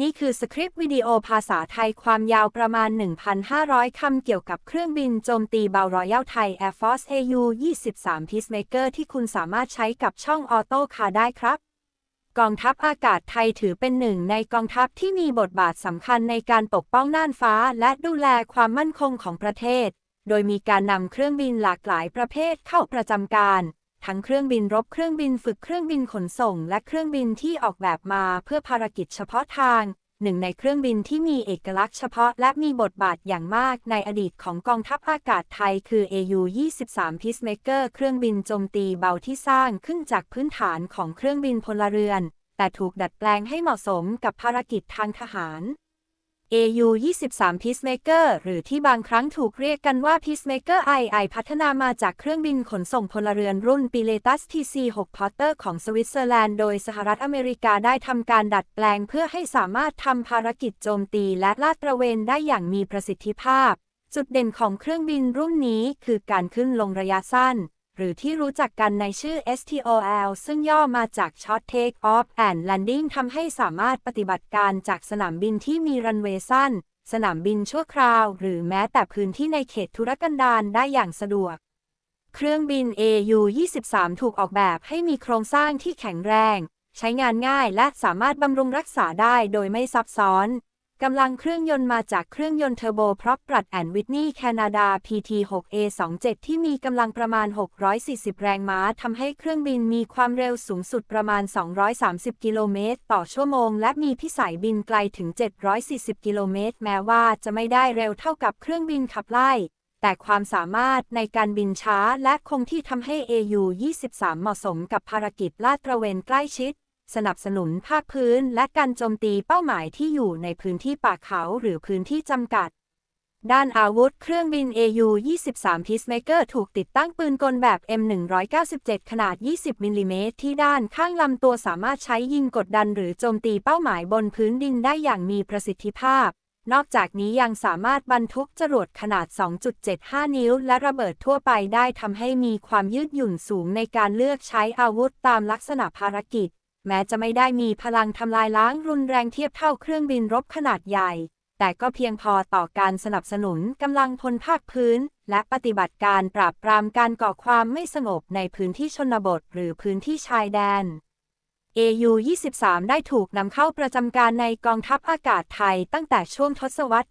นี่คือสคริปต์วิดีโอภาษาไทยความยาวประมาณ 1,500 คำเกี่ยวกับเครื่องบินโจมตีเบารอยัลไทย Air Force AU 23 Peacemaker ที่คุณสามารถใช้กับช่องออโต้คาได้ครับ กองทัพอากาศไทยถือเป็นหนึ่งในกองทัพที่มีบทบาทสำคัญในการปกป้องน่านฟ้า และดูแลความมั่นคงของประเทศ โดยมีการนำเครื่องบินหลากหลายประเภทเข้าประจำการ ทั้งเครื่องบินรบเครื่องบินฝึกเครื่องบินขนส่ง และเครื่องบินที่ออกแบบมาเพื่อภารกิจเฉพาะทาง หนึ่งในเครื่องบินที่มีเอกลักษณ์เฉพาะและมีบทบาทอย่างมากในอดีตของกองทัพอากาศไทยคือ AU-23 Peacemaker เครื่องบินโจมตีเบาที่สร้างขึ้นจากพื้นฐานของเครื่องบินพลเรือน แต่ถูกดัดแปลงให้เหมาะสมกับภารกิจทางทหาร AU-23 Peacemaker หรือที่บางครั้งถูกเรียกกันว่า Peacemaker II พัฒนามาจากเครื่องบินขนส่งพลเรือนรุ่น Pilatus TC-6 Porter ของสวิตเซอร์แลนด์ โดยสหรัฐอเมริกาได้ทำการดัดแปลงเพื่อให้สามารถทำภารกิจโจมตีและลาดตระเวนได้อย่างมีประสิทธิภาพ จุดเด่นของเครื่องบินรุ่นนี้คือการขึ้นลงระยะสั้น หรือที่รู้จักกันในชื่อ STOL ซึ่งย่อมาจาก Short Take Off and Landing ทำให้สามารถปฏิบัติการจากสนามบินที่มีรันเวย์สั้น สนามบินชั่วคราว หรือแม้แต่พื้นที่ในเขตธุรกันดารได้อย่างสะดวก เครื่องบิน AU-23 ถูกออกแบบให้มีโครงสร้างที่แข็งแรง ใช้งานง่ายและสามารถบำรุงรักษาได้โดยไม่ซับซ้อน กำลังเครื่องยนต์มาจากเครื่องยนต์เทอร์โบพรอปปรัดแอนวิทนีย์แคนาดา PT6A27 ที่มีกำลังประมาณ 640 แรงม้าทำให้เครื่องบินมีความเร็วสูงสุดประมาณ 230 กิโลเมตร ต่อชั่วโมง และมีพิสัยบินไกลถึง 740 กิโลเมตร แม้ว่าจะไม่ได้เร็วเท่ากับเครื่องบินขับไล่ แต่ความสามารถในการบินช้าและคงที่ทำให้ AU-23 เหมาะสมกับภารกิจลาดตระเวนใกล้ชิด สนับสนุนภาคพื้นและการโจมตีเป้าหมายที่อยู่ในพื้นที่ป่าเขาหรือพื้นที่จำกัด ด้านอาวุธเครื่องบิน AU-23 Peacemaker ถูกติดตั้งปืนกลแบบ M197 ขนาด 20มิลลิเมตรที่ด้านข้างลำตัวสามารถใช้ยิงกดดันหรือโจมตีเป้าหมายบนพื้นดินได้อย่างมีประสิทธิภาพ นอกจากนี้ยังสามารถบรรทุกจรวดขนาด 2.75 นิ้ว และระเบิดทั่วไปได้ทำให้มีความยืดหยุ่นสูงในการเลือกใช้อาวุธตามลักษณะภารกิจ แม้จะไม่ได้มีพลังทำลายล้างรุนแรงเทียบเท่าเครื่องบินรบขนาดใหญ่ แต่ก็เพียงพอต่อการสนับสนุนกำลังพลภาคพื้น และปฏิบัติการปราบปรามการก่อความไม่สงบในพื้นที่ชนบทหรือพื้นที่ชายแดน AU-23 ได้ถูกนำเข้าประจำการในกองทัพอากาศไทยตั้งแต่ช่วงทศวรรษ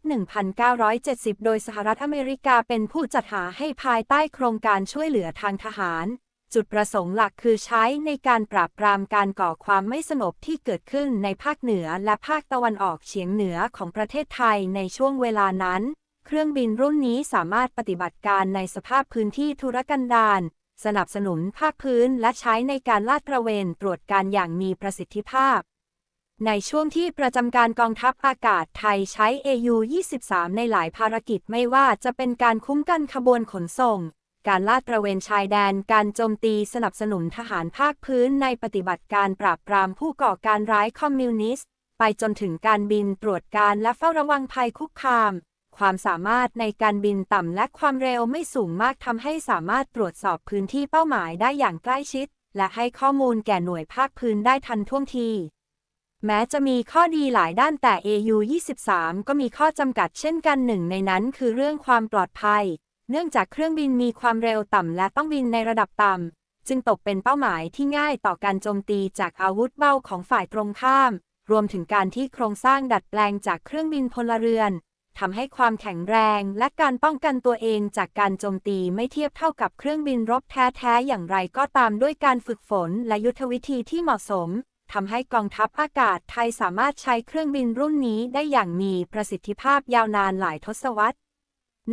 1970 โดยสหรัฐอเมริกาเป็นผู้จัดหาให้ภายใต้โครงการช่วยเหลือทางทหาร จุดประสงค์หลักคือใช้ในการปราบปรามการก่อความไม่สงบที่เกิดขึ้นในภาคเหนือและภาคตะวันออกเฉียงเหนือของประเทศไทยในช่วงเวลานั้น เครื่องบินรุ่นนี้สามารถปฏิบัติการในสภาพพื้นที่ธุรกันดารสนับสนุนภาคพื้นและใช้ในการลาดตระเวนตรวจการอย่างมีประสิทธิภาพ ในช่วงที่ประจำการกองทัพอากาศไทยใช้ AU-23 ในหลายภารกิจไม่ว่าจะเป็นการคุ้มกันขบวนขนส่ง การลาดตระเวนชายแดน การโจมตีสนับสนุนทหารภาคพื้นในปฏิบัติการปราบปรามผู้ก่อการร้ายคอมมิวนิสต์ ไปจนถึงการบินตรวจการและเฝ้าระวังภัยคุกคาม ความสามารถในการบินต่ำและความเร็วไม่สูงมากทำให้สามารถตรวจสอบพื้นที่เป้าหมายได้อย่างใกล้ชิด และให้ข้อมูลแก่หน่วยภาคพื้นได้ทันท่วงทีแม้จะมีข้อดีหลายด้านแต่ AU-23 ก็มีข้อจำกัดเช่นกันหนึ่งในนั้นคือเรื่องความปลอดภัย เนื่องจากเครื่องบินมีความเร็วต่ำและต้องบินในระดับต่ำ จึงตกเป็นเป้าหมายที่ง่ายต่อการโจมตีจากอาวุธเบาของฝ่ายตรงข้าม รวมถึงการที่โครงสร้างดัดแปลงจากเครื่องบินพลเรือนทำให้ความแข็งแรงและการป้องกันตัวเองจากการโจมตีไม่เทียบเท่ากับเครื่องบินรบแท้ๆอย่างไรก็ตามด้วยการฝึกฝนและยุทธวิธีที่เหมาะสมทำให้กองทัพอากาศไทยสามารถใช้เครื่องบินรุ่นนี้ได้อย่างมีประสิทธิภาพยาวนานหลายทศวรรษ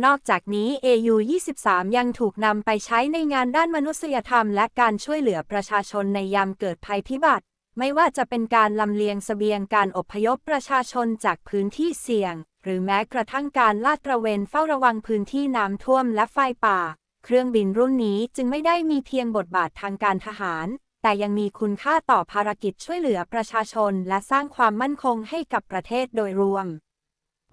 นอกจากนี้ AU-23 ยังถูกนำไปใช้ในงานด้านมนุษยธรรม และการช่วยเหลือประชาชนในยามเกิดภัยพิบัติ ไม่ว่าจะเป็นการลำเลียงเสบียงการอพยพประชาชนจากพื้นที่เสี่ยง หรือแม้กระทั่งการลาดตระเวนเฝ้าระวังพื้นที่น้ำท่วมและไฟป่า เครื่องบินรุ่นนี้จึงไม่ได้มีเพียงบทบาททางการทหาร แต่ยังมีคุณค่าต่อภารกิจช่วยเหลือประชาชน และสร้างความมั่นคงให้กับประเทศโดยรวม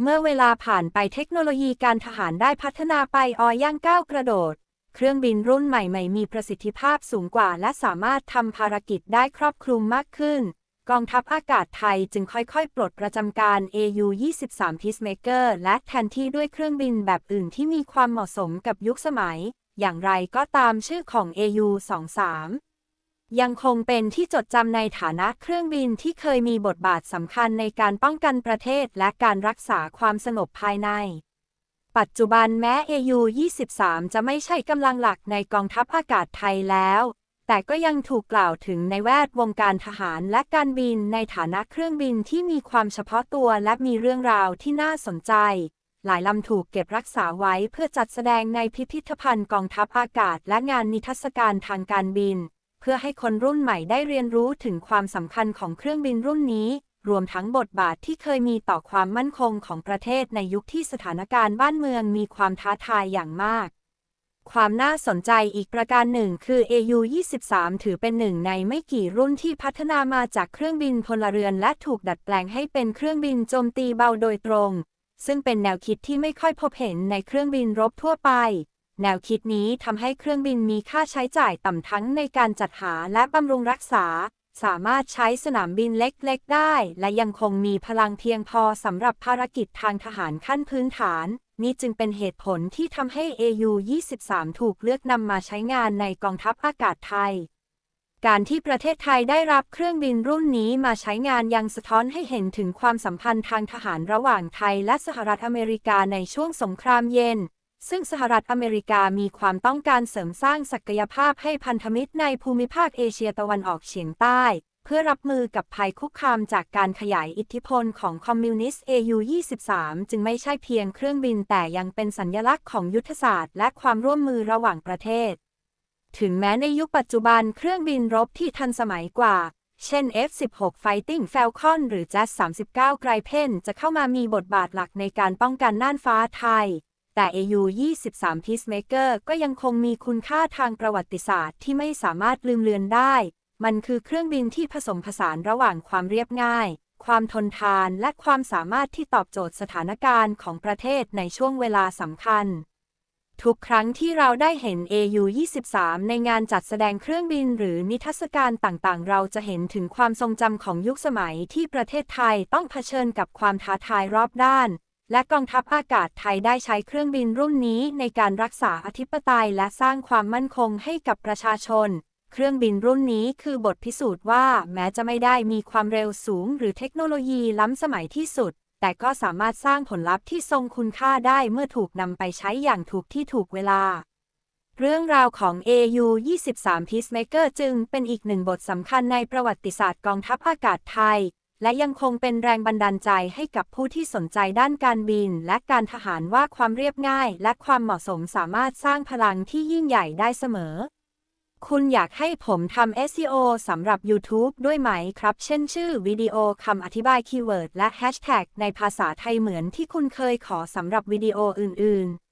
เมื่อเวลาผ่านไปเทคโนโลยีการทหารได้พัฒนาไปอย่างก้าวกระโดด เครื่องบินรุ่นใหม่ ๆ มีประสิทธิภาพสูงกว่า และสามารถทำภารกิจได้ครอบคลุมมากขึ้น กองทัพอากาศไทยจึงค่อยๆ ปลดประจำการ AU-23 Peacemaker และแทนที่ด้วยเครื่องบินแบบอื่นที่มีความเหมาะสมกับยุคสมัย อย่างไรก็ตามชื่อของ AU-23 ยังคงเป็นที่จดจำในฐานะเครื่องบินที่เคยมีบทบาทสำคัญในการป้องกันประเทศและการรักษาความสงบภายใน ปัจจุบันแม้ AU-23 จะไม่ใช่กำลังหลักในกองทัพอากาศไทยแล้ว แต่ก็ยังถูกกล่าวถึงในแวดวงการทหารและการบินในฐานะเครื่องบินที่มีความเฉพาะตัวและมีเรื่องราวที่น่าสนใจ หลายลำถูกเก็บรักษาไว้เพื่อจัดแสดงในพิพิธภัณฑ์กองทัพอากาศและงานนิทรรศการทางการบิน เพื่อให้คนรุ่นใหม่ได้เรียนรู้ถึงความสำคัญของเครื่องบินรุ่นนี้ รวมทั้งบทบาทที่เคยมีต่อความมั่นคงของประเทศในยุคที่สถานการณ์บ้านเมืองมีความท้าทายอย่างมากความน่าสนใจอีกประการหนึ่งคือ AU-23 ถือเป็นหนึ่งในไม่กี่รุ่นที่พัฒนามาจากเครื่องบินพลเรือนและถูกดัดแปลงให้เป็นเครื่องบินโจมตีเบาโดยตรง ซึ่งเป็นแนวคิดที่ไม่ค่อยพบเห็นในเครื่องบินรบทั่วไป แนวคิดนี้ทำให้เครื่องบินมีค่าใช้จ่ายต่ำทั้งในการจัดหาและบำรุงรักษา สามารถใช้สนามบินเล็กๆ ได้ และยังคงมีพลังเพียงพอสำหรับภารกิจทางทหารขั้นพื้นฐาน นี่จึงเป็นเหตุผลที่ทำให้ AU-23 ถูกเลือกนำมาใช้งานในกองทัพอากาศไทย การที่ประเทศไทยได้รับเครื่องบินรุ่นนี้มาใช้งานยังสะท้อนให้เห็นถึงความสัมพันธ์ทางทหารระหว่างไทยและสหรัฐอเมริกาในช่วงสงครามเย็น ซึ่งสหรัฐอเมริกามีความต้องการเสริมสร้างศักยภาพให้พันธมิตรในภูมิภาคเอเชียตะวันออกเฉียงใต้ เพื่อรับมือกับภัยคุกคามจากการขยายอิทธิพลของคอมมิวนิสต์ AU-23 จึงไม่ใช่เพียงเครื่องบินแต่ยังเป็นสัญญลักษณ์ของยุทธศาสตร์และความร่วมมือระหว่างประเทศ ถึงแม้ในยุคปัจจุบันเครื่องบินรบที่ทันสมัยกว่า เช่น F-16 Fighting Falcon หรือ Jet 39 Gripen จะเข้ามามีบทบาทหลักในการป้องกันน่านฟ้าไทย แต่ AU-23 Peacemaker ก็ยังคงมีคุณค่าทางประวัติศาสตร์ที่ไม่สามารถลืมเลือนได้ มันคือเครื่องบินที่ผสมผสานระหว่างความเรียบง่าย ความทนทานและความสามารถที่ตอบโจทย์สถานการณ์ของประเทศในช่วงเวลาสำคัญ ทุกครั้งที่เราได้เห็น AU-23 ในงานจัดแสดงเครื่องบินหรือนิทรรศการต่างๆ เราจะเห็นถึงความทรงจำของยุคสมัยที่ประเทศไทยต้องเผชิญกับความท้าทายรอบด้าน และกองทัพอากาศไทยได้ใช้เครื่องบินรุ่นนี้ในการรักษาอธิปไตยและสร้างความมั่นคงให้กับประชาชน เครื่องบินรุ่นนี้คือบทพิสูจน์ว่า แม้จะไม่ได้มีความเร็วสูง หรือเทคโนโลยีล้ำสมัยที่สุด แต่ก็สามารถสร้างผลลัพธ์ที่ทรงคุณค่าได้เมื่อถูกนำไปใช้อย่างถูกที่ถูกเวลา เรื่องราวของ AU-23 Peacemaker จึงเป็นอีกหนึ่งบทสำคัญในประวัติศาสตร์กองทัพอากาศไทย และยังคงเป็นแรงบันดาลใจให้กับผู้ที่สนใจด้านการบิน และการทหารว่าความเรียบง่าย และความเหมาะสมสามารถสร้างพลังที่ยิ่งใหญ่ได้เสมอ คุณอยากให้ผมทำ SEO สำหรับ YouTube ด้วยไหมครับ เช่นชื่อวิดีโอคำอธิบายคีย์เวิร์ดและแฮชแท็กในภาษาไทยเหมือนที่คุณเคยขอสำหรับวิดีโออื่น ๆ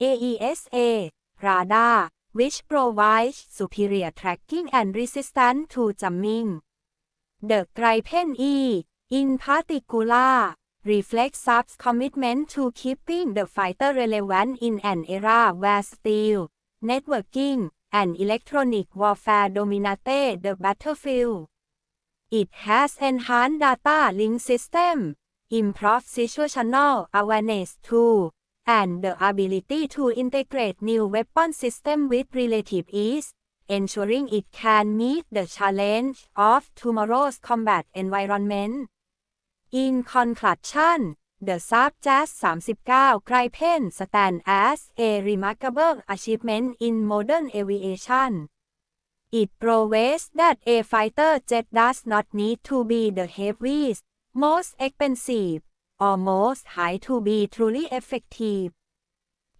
AESA radar which provides superior tracking and resistance to jamming. The Gripen E, in particular, reflects Saab's commitment to keeping the fighter relevant in an era where steel, networking, and electronic warfare dominated the battlefield. It has enhanced data link system, improved situational awareness tool, and the ability to integrate new weapon system with relative ease, ensuring it can meet the challenge of tomorrow's combat environment. In conclusion, the Saab Jazz 39 Gripen stand as a remarkable achievement in modern aviation. It proves that a fighter jet does not need to be the heaviest, most expensive, or most high to be truly effective.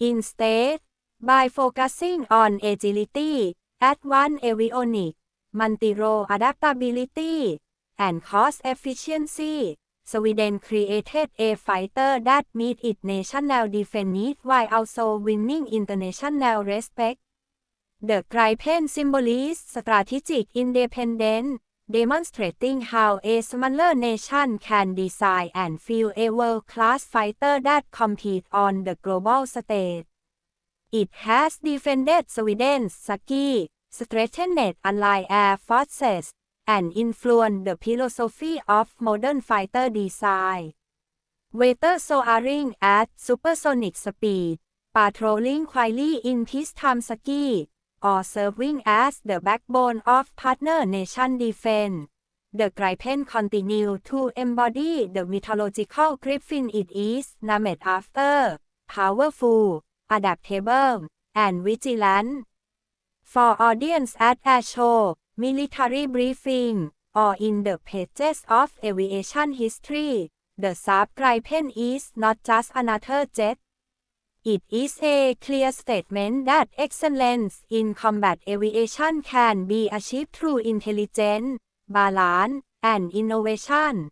Instead, by focusing on agility, advanced avionics, multi-role adaptability, and cost efficiency, Sweden created a fighter that meet its national defense needs while also winning international respect. The Gripen symbolizes strategic independence, demonstrating how a smaller nation can design and field a world-class fighter that compete on the global stage. It has defended Sweden's ski, strengthened allied air forces, and influenced the philosophy of modern fighter design. Whether soaring at supersonic speed, patrolling quietly in peacetime ski, or serving as the backbone of partner nation defense. The Gripen continue to embody the mythological griffin it is named after, powerful, adaptable, and vigilant. For audience at a show, military briefing, or in the pages of aviation history, the Saab Gripen is not just another jet. It is a clear statement that excellence in combat aviation can be achieved through intelligence, balance, and innovation.